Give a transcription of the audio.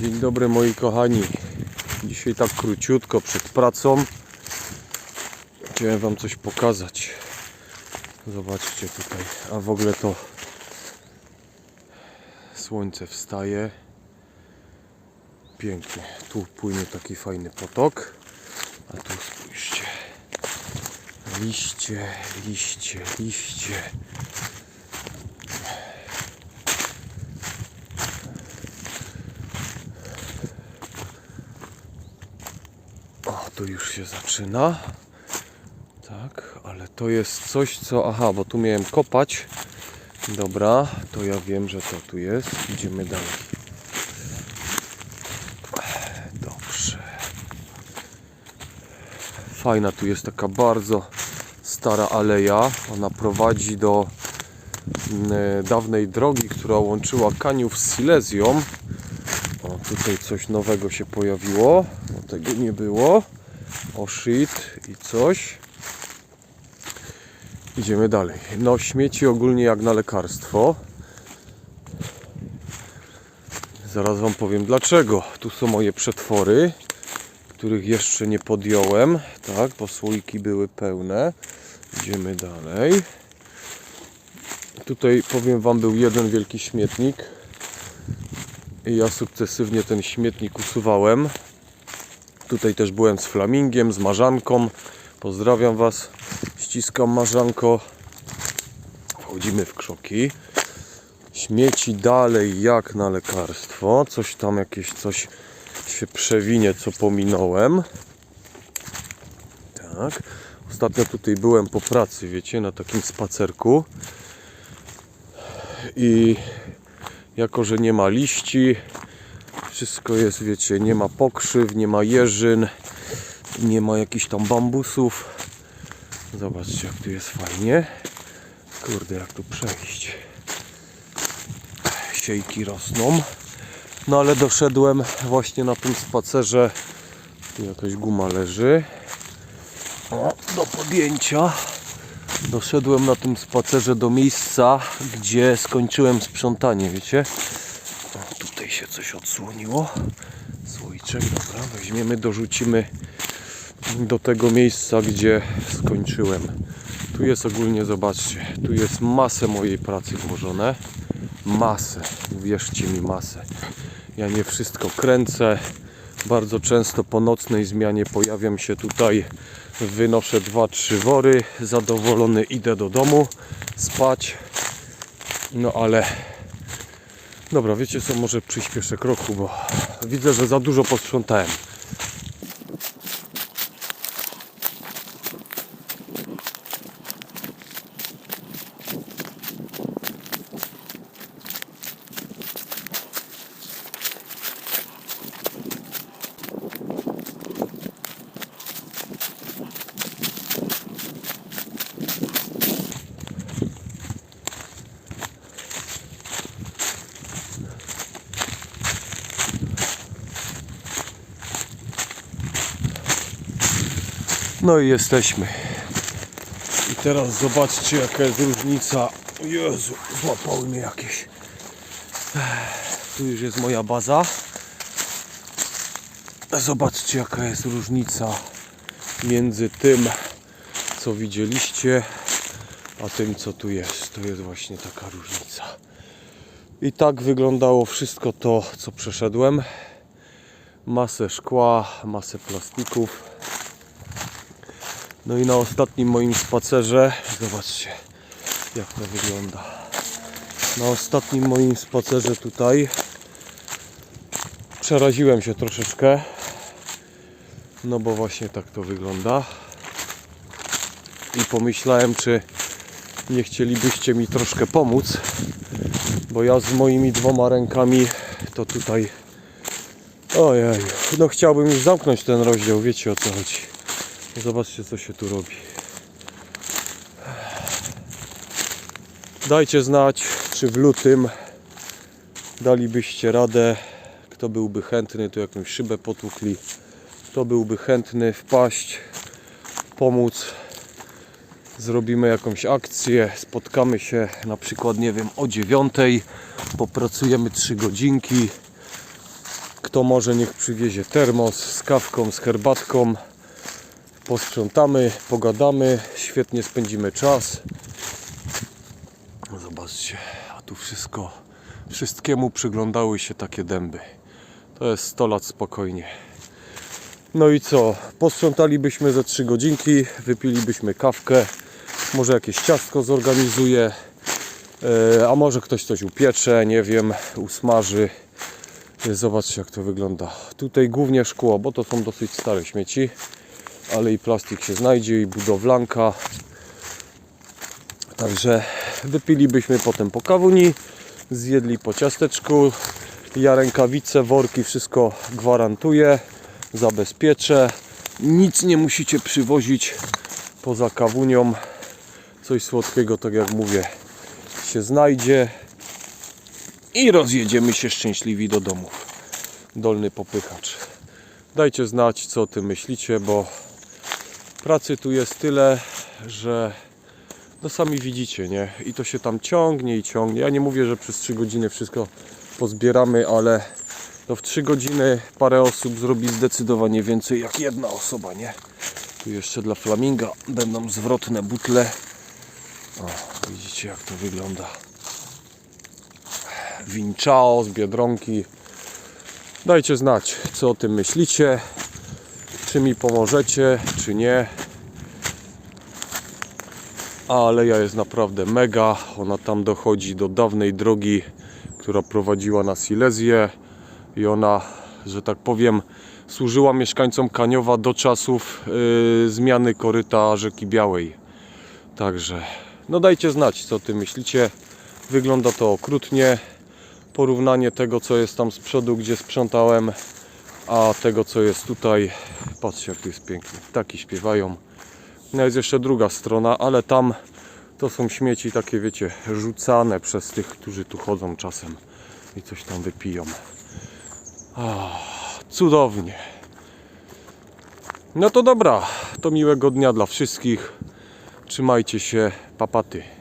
Dzień dobry moi kochani. Dzisiaj tak króciutko przed pracą. Chciałem wam coś pokazać. Zobaczcie tutaj. A w ogóle to słońce wstaje. Pięknie. Tu płynie taki fajny potok. A tu spójrzcie. Liście, liście, liście. Tu już się zaczyna. Tak, ale to jest coś, co. Aha, bo tu miałem kopać. Dobra, to ja wiem, że to tu jest. Idziemy dalej. Dobrze. Fajna tu jest taka bardzo stara aleja. Ona prowadzi do mm, dawnej drogi, która łączyła Kaniów z Silezją. O, tutaj coś nowego się pojawiło. Tego nie było. O shit i coś. Idziemy dalej. No, śmieci ogólnie jak na lekarstwo. Zaraz Wam powiem dlaczego. Tu są moje przetwory, których jeszcze nie podjąłem. Tak, bo słoiki były pełne. Idziemy dalej. Tutaj powiem Wam, był jeden wielki śmietnik. I ja sukcesywnie ten śmietnik usuwałem. Tutaj też byłem z flamingiem, z marzanką. Pozdrawiam Was. Ściskam marzanko. Wchodzimy w krzoki. Śmieci dalej jak na lekarstwo. Coś tam jakieś coś się przewinie, co pominąłem. Tak. Ostatnio tutaj byłem po pracy, wiecie, na takim spacerku. I jako, że nie ma liści, wszystko jest, wiecie, nie ma pokrzyw, nie ma jeżyn, nie ma jakichś tam bambusów. Zobaczcie, jak tu jest fajnie. Kurde, jak tu przejść. Siejki rosną. No ale doszedłem właśnie na tym spacerze. Tu jakaś guma leży. O, do podjęcia. Doszedłem na tym spacerze do miejsca, gdzie skończyłem sprzątanie, wiecie? Się coś odsłoniło. Słoiczek, dobra, weźmiemy, dorzucimy do tego miejsca, gdzie skończyłem. Tu jest ogólnie, zobaczcie, tu jest masę mojej pracy włożone. Masę, wierzcie mi, masę. Ja nie wszystko kręcę. Bardzo często po nocnej zmianie pojawiam się tutaj, wynoszę 2-3 wory, zadowolony idę do domu spać. No ale dobra, wiecie co, może przyspieszę kroku, bo widzę, że za dużo posprzątałem. No i jesteśmy. I teraz zobaczcie jaka jest różnica. Jezu, złapały mnie jakieś. Tu już jest moja baza. Zobaczcie jaka jest różnica między tym co widzieliście a tym co tu jest. To jest właśnie taka różnica. I tak wyglądało wszystko to co przeszedłem. Masę szkła, masę plastików. No i na ostatnim moim spacerze, zobaczcie jak to wygląda. Na ostatnim moim spacerze tutaj przeraziłem się troszeczkę. No bo właśnie tak to wygląda. I pomyślałem, czy nie chcielibyście mi troszkę pomóc, bo ja z moimi dwoma rękami to tutaj ojej, no chciałbym już zamknąć ten rozdział, wiecie o co chodzi. Zobaczcie co się tu robi. Dajcie znać, czy w lutym dalibyście radę. Kto byłby chętny, tu jakąś szybę potłukli. Kto byłby chętny wpaść, pomóc. Zrobimy jakąś akcję, spotkamy się na przykład, nie wiem, o dziewiątej, popracujemy 3 godzinki Kto może, niech przywiezie termos z kawką, z herbatką. Posprzątamy, pogadamy, świetnie spędzimy czas. Zobaczcie, a tu wszystko, wszystkiemu przyglądały się takie dęby. To jest 100 lat spokojnie. No i co? Posprzątalibyśmy ze 3 godzinki, wypilibyśmy kawkę, może jakieś ciastko zorganizuję, e, a może ktoś coś upiecze, nie wiem, usmaży. Zobaczcie jak to wygląda. Tutaj głównie szkło, bo to są dosyć stare śmieci, ale i plastik się znajdzie, i budowlanka. Także wypilibyśmy potem po kawuni, zjedli po ciasteczku. Ja rękawice, worki, wszystko gwarantuję, zabezpieczę. Nic nie musicie przywozić poza kawunią. Coś słodkiego, tak jak mówię, się znajdzie. I rozjedziemy się szczęśliwi do domów. Dolny popychacz. Dajcie znać, co o tym myślicie, bo pracy tu jest tyle, że no sami widzicie, nie? I to się tam ciągnie i ciągnie. Ja nie mówię, że przez 3 godziny wszystko pozbieramy, ale no w 3 godziny parę osób zrobi zdecydowanie więcej jak jedna osoba, nie? Tu jeszcze dla flaminga będą zwrotne butle. O, widzicie jak to wygląda. Winchao z Biedronki. Dajcie znać, co o tym myślicie. Czy mi pomożecie, czy nie a aleja jest naprawdę mega. Ona tam dochodzi do dawnej drogi, która prowadziła na Silezję i ona, że tak powiem, służyła mieszkańcom Kaniowa do czasów yy, zmiany koryta rzeki Białej. Także, no dajcie znać, co ty myślicie. Wygląda to okrutnie. Porównanie tego, co jest tam z przodu, gdzie sprzątałem, a tego, co jest tutaj. Patrzcie, jak to jest pięknie. Ptaki śpiewają. No jest jeszcze druga strona, ale tam to są śmieci takie, wiecie, rzucane przez tych, którzy tu chodzą czasem i coś tam wypiją. Ah, cudownie. No to dobra, to miłego dnia dla wszystkich. Trzymajcie się, papaty.